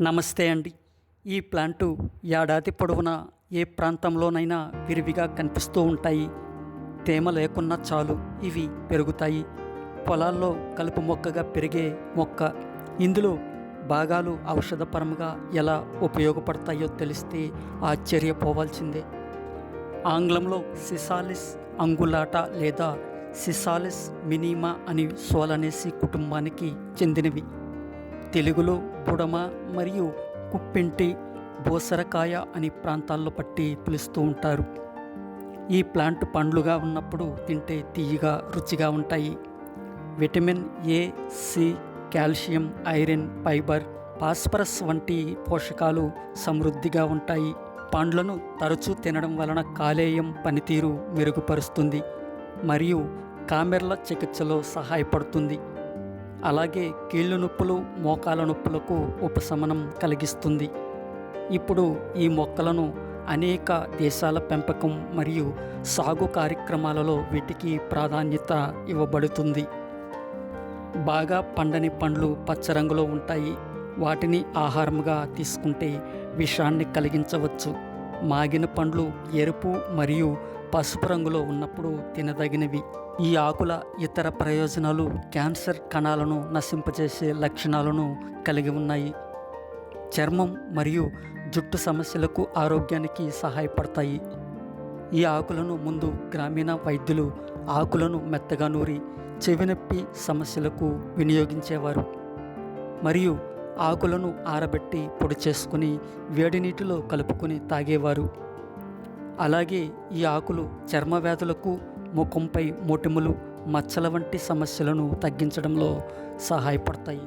నమస్తే అండి. ఈ ప్లాంటు ఏడాది పొడవునా ఏ ప్రాంతంలోనైనా విరివిగా కనిపిస్తూ ఉంటాయి. తేమ లేకున్నా చాలు ఇవి పెరుగుతాయి. పొలాల్లో కలుపు మొక్కగా పెరిగే మొక్క ఇందులో భాగాలు ఔషధపరంగా ఎలా ఉపయోగపడతాయో తెలిస్తే ఆశ్చర్యపోవాల్సిందే. ఆంగ్లంలో సిసాలిస్ అంగులాట లేదా సిసాలిస్ మినిమా అని సోలనేసి కుటుంబానికి చెందినవి. తెలుగులో బుడమ మరియు కుప్పెంటి బోసరకాయ అని ప్రాంతాల్లో పట్టి పిలుస్తూ ఉంటారు. ఈ ప్లాంట్ పండ్లుగా ఉన్నప్పుడు తింటే తీయగా రుచిగా ఉంటాయి. Vitamin A C calcium iron fibre phosphorus వంటి పోషకాలు సమృద్ధిగా ఉంటాయి. పండ్లను తరచూ తినడం వలన కాలేయం పనితీరు మెరుగుపరుస్తుంది మరియు కామెర్ల చికిత్సలో సహాయపడుతుంది. అలాగే కీళ్ళు నొప్పులు మోకాల నొప్పులకు ఉపశమనం కలిగిస్తుంది. ఇప్పుడు ఈ మొక్కలను అనేక దేశాల పెంపకం మరియు సాగు కార్యక్రమాలలో వీటికి ప్రాధాన్యత ఇవ్వబడుతుంది. బాగా పండని పండ్లు పచ్చ రంగులో ఉంటాయి. వాటిని ఆహారంగా తీసుకుంటే విషాన్ని కలిగించవచ్చు. మాగిన పండ్లు ఎరుపు మరియు పసుపు రంగులో ఉన్నప్పుడు తినదగినవి. ఈ ఆకుల ఇతర ప్రయోజనాలు క్యాన్సర్ కణాలను నశింపజేసే లక్షణాలను కలిగి ఉన్నాయి. చర్మం మరియు జుట్టు సమస్యలకు ఆరోగ్యానికి సహాయపడతాయి. ఈ ఆకులను ముందు గ్రామీణ వైద్యులు ఆకులను మెత్తగా నూరి చెవినొప్పి సమస్యలకు వినియోగించేవారు. మరియు ఆకులను ఆరబెట్టి పొడి చేసుకుని వేడి నీటిలో కలుపుకొని తాగేవారు. అలాగే ఈ ఆకులు చర్మ వ్యాధులకు ముఖంపై మొటిములు మచ్చల వంటి సమస్యలను తగ్గించడంలో సహాయపడతాయి.